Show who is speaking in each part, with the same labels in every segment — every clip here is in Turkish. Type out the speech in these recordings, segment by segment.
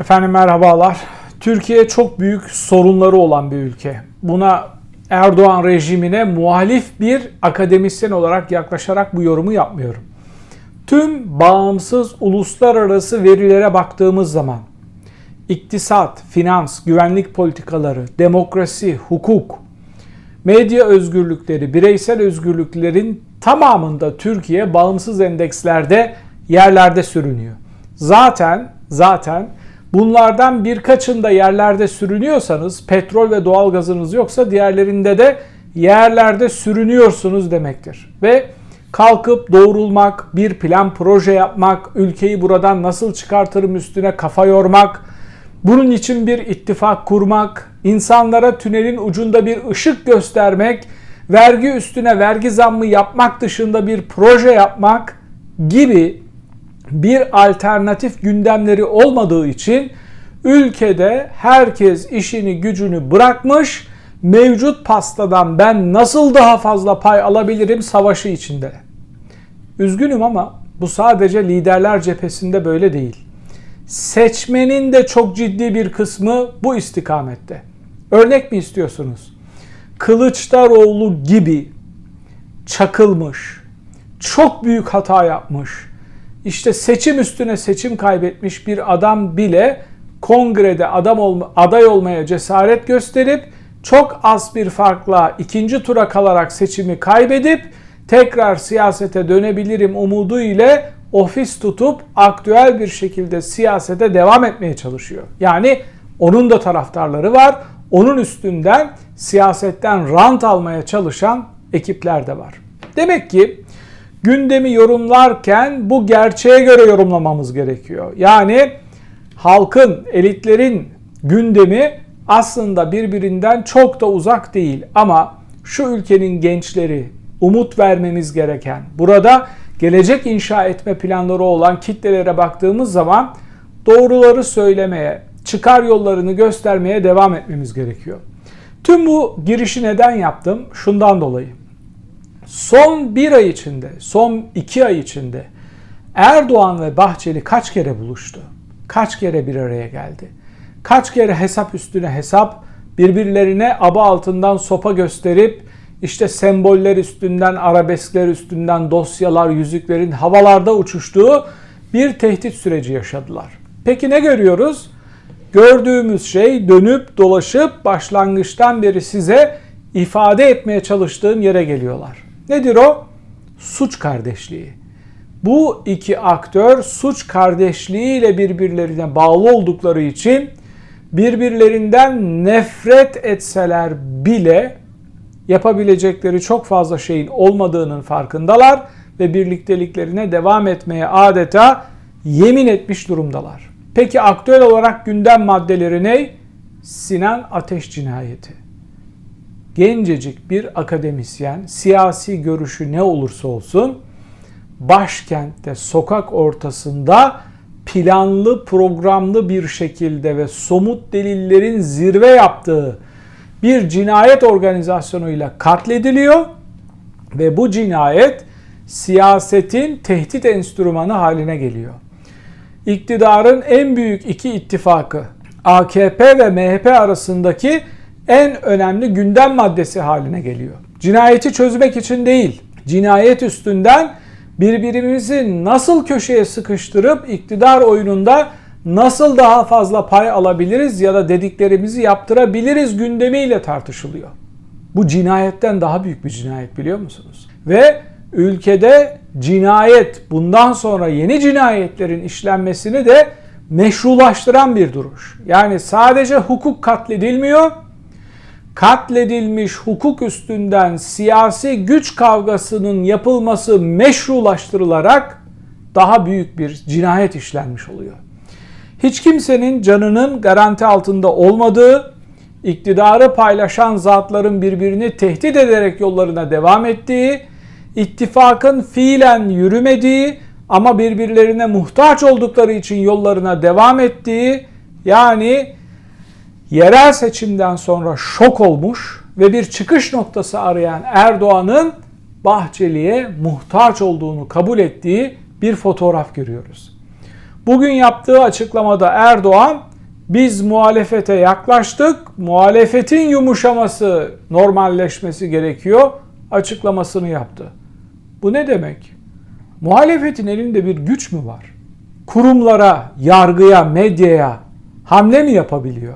Speaker 1: Efendim merhabalar. Türkiye çok büyük sorunları olan bir ülke. Buna Erdoğan rejimine muhalif bir akademisyen olarak yaklaşarak bu yorumu yapmıyorum. Tüm bağımsız uluslararası verilere baktığımız zaman iktisat, finans, güvenlik politikaları, demokrasi, hukuk, medya özgürlükleri, bireysel özgürlüklerin tamamında Türkiye bağımsız endekslerde yerlerde sürünüyor. Zaten zaten bunlardan birkaçında yerlerde sürünüyorsanız petrol ve doğal gazınız yoksa diğerlerinde de yerlerde sürünüyorsunuz demektir. Ve kalkıp doğrulmak, bir plan proje yapmak, ülkeyi buradan nasıl çıkartırım üstüne kafa yormak, bunun için bir ittifak kurmak, insanlara tünelin ucunda bir ışık göstermek, vergi üstüne vergi zammı yapmak dışında bir proje yapmak gibi bir alternatif gündemleri olmadığı için ülkede herkes işini gücünü bırakmış, mevcut pastadan ben nasıl daha fazla pay alabilirim savaşı içinde. Üzgünüm ama bu sadece liderler cephesinde böyle değil. Seçmenin de çok ciddi bir kısmı bu istikamette. Örnek mi istiyorsunuz? Kılıçdaroğlu gibi çakılmış, çok büyük hata yapmış, işte seçim üstüne seçim kaybetmiş bir adam bile kongrede adam olma, aday olmaya cesaret gösterip çok az bir farkla ikinci tura kalarak seçimi kaybedip tekrar siyasete dönebilirim umudu ile ofis tutup aktüel bir şekilde siyasete devam etmeye çalışıyor. Yani onun da taraftarları var. Onun üstünden siyasetten rant almaya çalışan ekipler de var. Demek ki gündemi yorumlarken bu gerçeğe göre yorumlamamız gerekiyor. Yani halkın, elitlerin gündemi aslında birbirinden çok da uzak değil ama şu ülkenin gençleri umut vermemiz gereken, burada gelecek inşa etme planları olan kitlelere baktığımız zaman doğruları söylemeye, çıkar yollarını göstermeye devam etmemiz gerekiyor. Tüm bu girişi neden yaptım? Şundan dolayı. Son bir ay içinde, son iki ay içinde Erdoğan ve Bahçeli kaç kere buluştu? Kaç kere bir araya geldi? Kaç kere hesap üstüne hesap, birbirlerine aba altından sopa gösterip işte semboller üstünden, arabeskler üstünden dosyalar, yüzüklerin havalarda uçuştuğu bir tehdit süreci yaşadılar. Peki ne görüyoruz? Gördüğümüz şey dönüp dolaşıp başlangıçtan beri size ifade etmeye çalıştığım yere geliyorlar. Nedir o? Suç kardeşliği. Bu iki aktör suç kardeşliğiyle birbirlerine bağlı oldukları için birbirlerinden nefret etseler bile yapabilecekleri çok fazla şeyin olmadığının farkındalar ve birlikteliklerine devam etmeye adeta yemin etmiş durumdalar. Peki aktüel olarak gündem maddeleri ne? Sinan Ateş cinayeti. Gencecik bir akademisyen, siyasi görüşü ne olursa olsun başkentte sokak ortasında planlı programlı bir şekilde ve somut delillerin zirve yaptığı bir cinayet organizasyonuyla katlediliyor ve bu cinayet siyasetin tehdit enstrümanı haline geliyor. İktidarın en büyük iki ittifakı AKP ve MHP arasındaki en önemli gündem maddesi haline geliyor. Cinayeti çözmek için değil, cinayet üstünden birbirimizi nasıl köşeye sıkıştırıp iktidar oyununda nasıl daha fazla pay alabiliriz ya da dediklerimizi yaptırabiliriz gündemiyle tartışılıyor. Bu cinayetten daha büyük bir cinayet biliyor musunuz? Ve ülkede cinayet bundan sonra yeni cinayetlerin işlenmesini de meşrulaştıran bir duruş. Yani sadece hukuk katledilmiyor, katledilmiş hukuk üstünden siyasi güç kavgasının yapılması meşrulaştırılarak daha büyük bir cinayet işlenmiş oluyor. Hiç kimsenin canının garanti altında olmadığı, iktidarı paylaşan zatların birbirini tehdit ederek yollarına devam ettiği, ittifakın fiilen yürümediği ama birbirlerine muhtaç oldukları için yollarına devam ettiği, yani yerel seçimden sonra şok olmuş ve bir çıkış noktası arayan Erdoğan'ın Bahçeli'ye muhtaç olduğunu kabul ettiği bir fotoğraf görüyoruz. Bugün yaptığı açıklamada Erdoğan biz muhalefete yaklaştık. Muhalefetin yumuşaması, normalleşmesi gerekiyor açıklamasını yaptı. Bu ne demek? Muhalefetin elinde bir güç mü var? Kurumlara, yargıya, medyaya hamle mi yapabiliyor?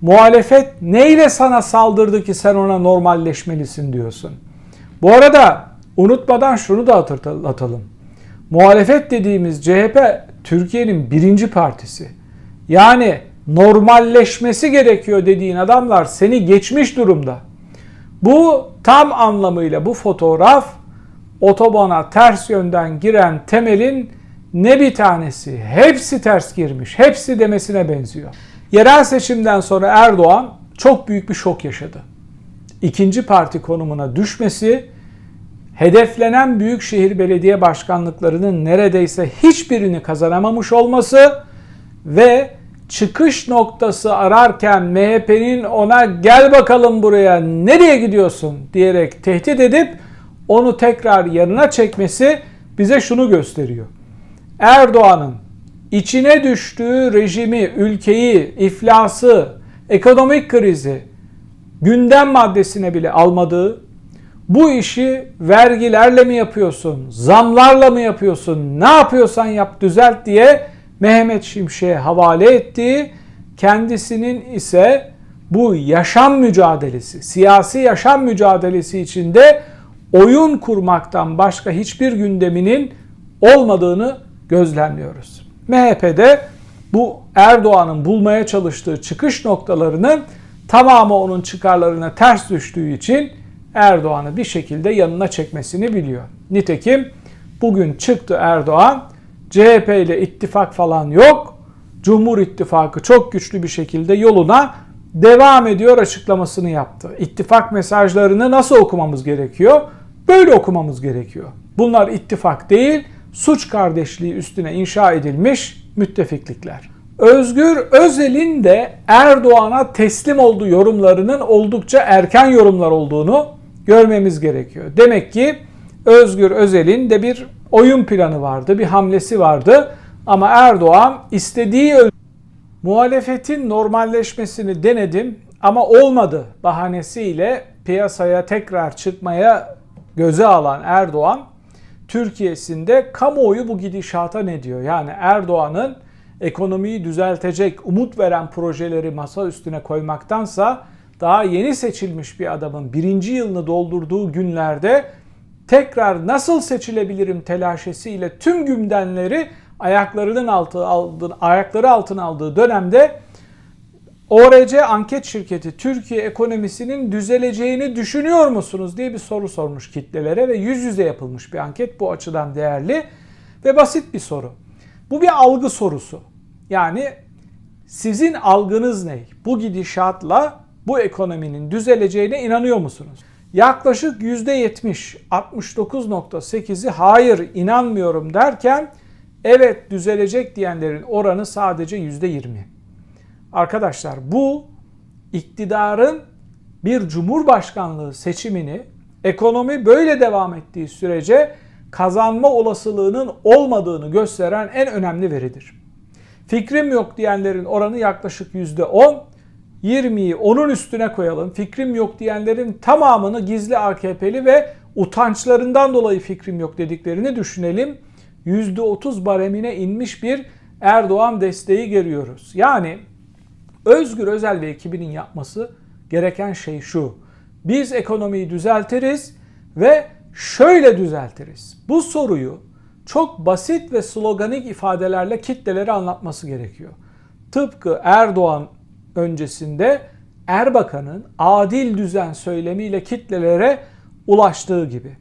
Speaker 1: Muhalefet neyle sana saldırdı ki sen ona normalleşmelisin diyorsun. Bu arada unutmadan şunu da hatırlatalım. Muhalefet dediğimiz CHP Türkiye'nin birinci partisi. Yani normalleşmesi gerekiyor dediğin adamlar seni geçmiş durumda. Bu tam anlamıyla bu fotoğraf otobana ters yönden giren temelin ne bir tanesi, hepsi ters girmiş, hepsi demesine benziyor. Yerel seçimden sonra Erdoğan çok büyük bir şok yaşadı. İkinci parti konumuna düşmesi, hedeflenen büyükşehir belediye başkanlıklarının neredeyse hiçbirini kazanamamış olması ve çıkış noktası ararken MHP'nin ona gel bakalım buraya nereye gidiyorsun diyerek tehdit edip onu tekrar yanına çekmesi bize şunu gösteriyor. Erdoğan'ın içine düştüğü rejimi, ülkeyi, iflası, ekonomik krizi gündem maddesine bile almadığı, bu işi vergilerle mi yapıyorsun, zamlarla mı yapıyorsun, ne yapıyorsan yap düzelt diye Mehmet Şimşek'e havale ettiği, kendisinin ise bu yaşam mücadelesi, siyasi yaşam mücadelesi içinde oyun kurmaktan başka hiçbir gündeminin olmadığını gözlemliyoruz. MHP'de bu Erdoğan'ın bulmaya çalıştığı çıkış noktalarının tamamı onun çıkarlarına ters düştüğü için Erdoğan'ı bir şekilde yanına çekmesini biliyor. Nitekim bugün çıktı Erdoğan CHP ile ittifak falan yok. Cumhur İttifakı çok güçlü bir şekilde yoluna devam ediyor açıklamasını yaptı. İttifak mesajlarını nasıl okumamız gerekiyor? Böyle okumamız gerekiyor. Bunlar ittifak değil, suç kardeşliği üstüne inşa edilmiş müttefiklikler. Özgür Özel'in de Erdoğan'a teslim olduğu yorumlarının oldukça erken yorumlar olduğunu görmemiz gerekiyor. Demek ki Özgür Özel'in de bir oyun planı vardı, bir hamlesi vardı ama Erdoğan istediği muhalefetin normalleşmesini denedim ama olmadı bahanesiyle piyasaya tekrar çıkmaya göze alan Erdoğan Türkiye'sinde kamuoyu bu gidişata ne diyor? Yani Erdoğan'ın ekonomiyi düzeltecek, umut veren projeleri masa üstüne koymaktansa daha yeni seçilmiş bir adamın birinci yılını doldurduğu günlerde tekrar nasıl seçilebilirim telaşesiyle tüm gündemleri ayaklarının altı aldığı, ayakları altına aldığı dönemde ORC anket şirketi Türkiye ekonomisinin düzeleceğini düşünüyor musunuz diye bir soru sormuş kitlelere ve yüz yüze yapılmış bir anket bu açıdan değerli ve basit bir soru. Bu bir algı sorusu. Yani sizin algınız ne? Bu gidişatla bu ekonominin düzeleceğine inanıyor musunuz? Yaklaşık %70, 69.8'i hayır inanmıyorum derken evet düzelecek diyenlerin oranı sadece %20. Arkadaşlar bu iktidarın bir cumhurbaşkanlığı seçimini ekonomi böyle devam ettiği sürece kazanma olasılığının olmadığını gösteren en önemli veridir. Fikrim yok diyenlerin oranı yaklaşık %10. 20'yi onun üstüne koyalım. Fikrim yok diyenlerin tamamını gizli AKP'li ve utançlarından dolayı fikrim yok dediklerini düşünelim. %30 baremine inmiş bir Erdoğan desteği görüyoruz. Yani Özgür Özel ve ekibinin yapması gereken şey şu. Biz ekonomiyi düzeltiriz ve şöyle düzeltiriz. Bu soruyu çok basit ve sloganik ifadelerle kitlelere anlatması gerekiyor. Tıpkı Erdoğan öncesinde Erbakan'ın adil düzen söylemiyle kitlelere ulaştığı gibi.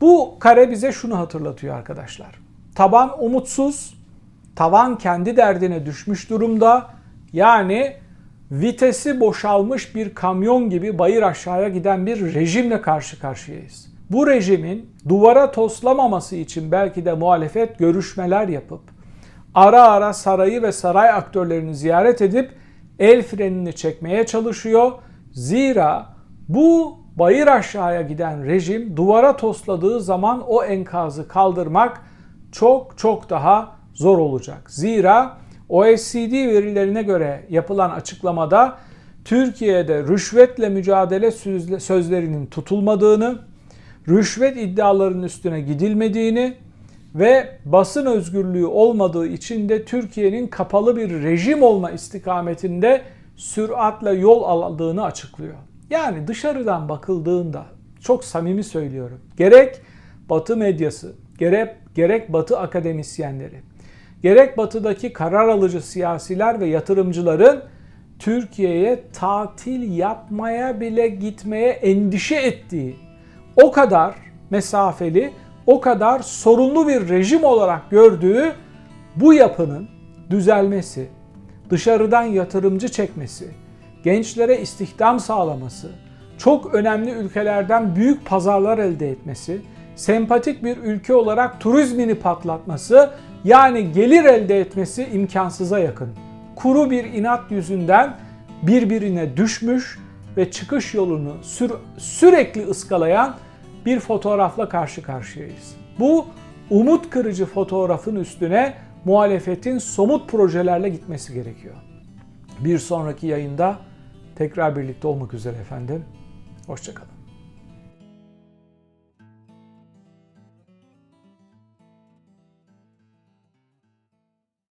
Speaker 1: Bu kare bize şunu hatırlatıyor arkadaşlar. Taban umutsuz, tavan kendi derdine düşmüş durumda. Yani vitesi boşalmış bir kamyon gibi bayır aşağıya giden bir rejimle karşı karşıyayız. Bu rejimin duvara toslamaması için belki de muhalefet görüşmeler yapıp ara ara sarayı ve saray aktörlerini ziyaret edip el frenini çekmeye çalışıyor. Zira bu bayır aşağıya giden rejim duvara tosladığı zaman o enkazı kaldırmak çok çok daha zor olacak. Zira OECD verilerine göre yapılan açıklamada Türkiye'de rüşvetle mücadele sözle- sözlerinin tutulmadığını, rüşvet iddialarının üstüne gidilmediğini ve basın özgürlüğü olmadığı için de Türkiye'nin kapalı bir rejim olma istikametinde süratle yol aldığını açıklıyor. Yani dışarıdan bakıldığında çok samimi söylüyorum. Gerek Batı medyası, gerek gerek Batı akademisyenleri, gerek Batı'daki karar alıcı siyasiler ve yatırımcıların Türkiye'ye tatil yapmaya bile gitmeye endişe ettiği o kadar mesafeli, o kadar sorunlu bir rejim olarak gördüğü bu yapının düzelmesi, dışarıdan yatırımcı çekmesi, gençlere istihdam sağlaması, çok önemli ülkelerden büyük pazarlar elde etmesi, sempatik bir ülke olarak turizmini patlatması, yani gelir elde etmesi imkansıza yakın. Kuru bir inat yüzünden birbirine düşmüş ve çıkış yolunu sür- sürekli ıskalayan bir fotoğrafla karşı karşıyayız. Bu umut kırıcı fotoğrafın üstüne muhalefetin somut projelerle gitmesi gerekiyor. Bir sonraki yayında tekrar birlikte olmak üzere efendim. Hoşçakalın.